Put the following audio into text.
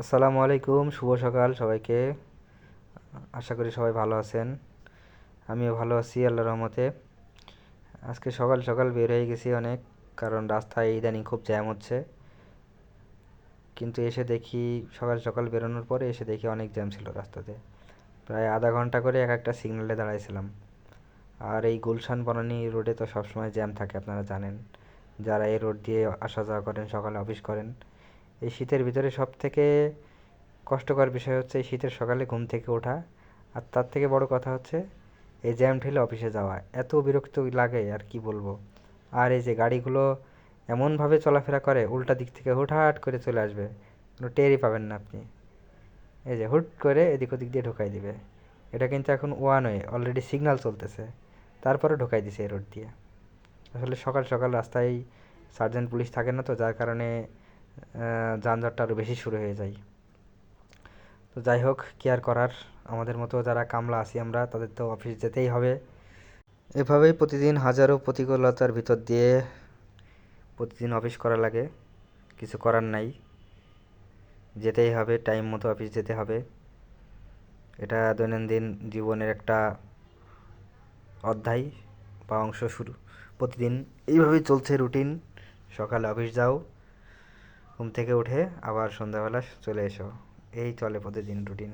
আসসালামু আলাইকুম, শুভ সকাল সবাইকে। আশা করি সবাই ভালো আছেন। আমিও ভালো আছি আল্লাহ রহমতে। আজকে সকাল সকাল বের হয়ে গেছি অনেক, কারণ রাস্তায় ইদানিং খুব জ্যাম হচ্ছে। কিন্তু এসে দেখি সকাল সকাল বেরোনোর পরে এসে দেখি অনেক জ্যাম ছিল রাস্তাতে। প্রায় আধা ঘণ্টা করে এক একটা সিগন্যালে দাঁড়াইছিলাম। আর এই গুলশান বনানি রোডে তো সবসময় জ্যাম থাকে, আপনারা জানেন। যারা এই রোড দিয়ে আসা যাওয়া করেন, সকালে অফিস করেন এই শীতের ভিতরে সব থেকে কষ্টকর বিষয় হচ্ছে এই শীতের সকালে ঘুম থেকে ওঠা। আর তার থেকে বড় কথা হচ্ছে এই জ্যাম ঠেলে অফিসে যাওয়া। এত বিরক্ত লাগে আর কি বলব। আর এই যে গাড়িগুলো এমনভাবে চলাফেরা করে, উল্টা দিক থেকে হুটহাট করে চলে আসবে। কোনো টেরই পাবেন না আপনি। এই যে হুট করে এদিক ওদিক দিয়ে ঢোকাই দিবে। এটা কিন্তু এখন ওয়ান ওয়ে অলরেডি সিগন্যাল চলতেছে। তারপরে ঢোকাই দিছে এই রোড দিয়ে। আসলে সকাল সকাল রাস্তায় সার্জেন্ট পুলিশ থাকে না তো, যার কারণে যানজটটা আরও বেশি শুরু হয়ে যায়। তো যাই হোক, কি আর করার? আমাদের মতো যারা কামলা আছি আমরা, তাদের তো অফিস যেতেই হবে। এভাবেই প্রতিদিন হাজারো প্রতিকূলতার ভিতর দিয়ে প্রতিদিন অফিস করা লাগে। কিছু করার নাই। যেতেই হবে টাইম মতো অফিস যেতে হবে। এটা দৈনন্দিন জীবনের একটা অধ্যায় বা অংশ শুরু। প্রতিদিন এইভাবেই চলছে রুটিন সকালে অফিস যাও ঘুম থেকে উঠে আবার সন্ধ্যাবেলা চলে এসো। এই চলে প্রতিদিন রুটিন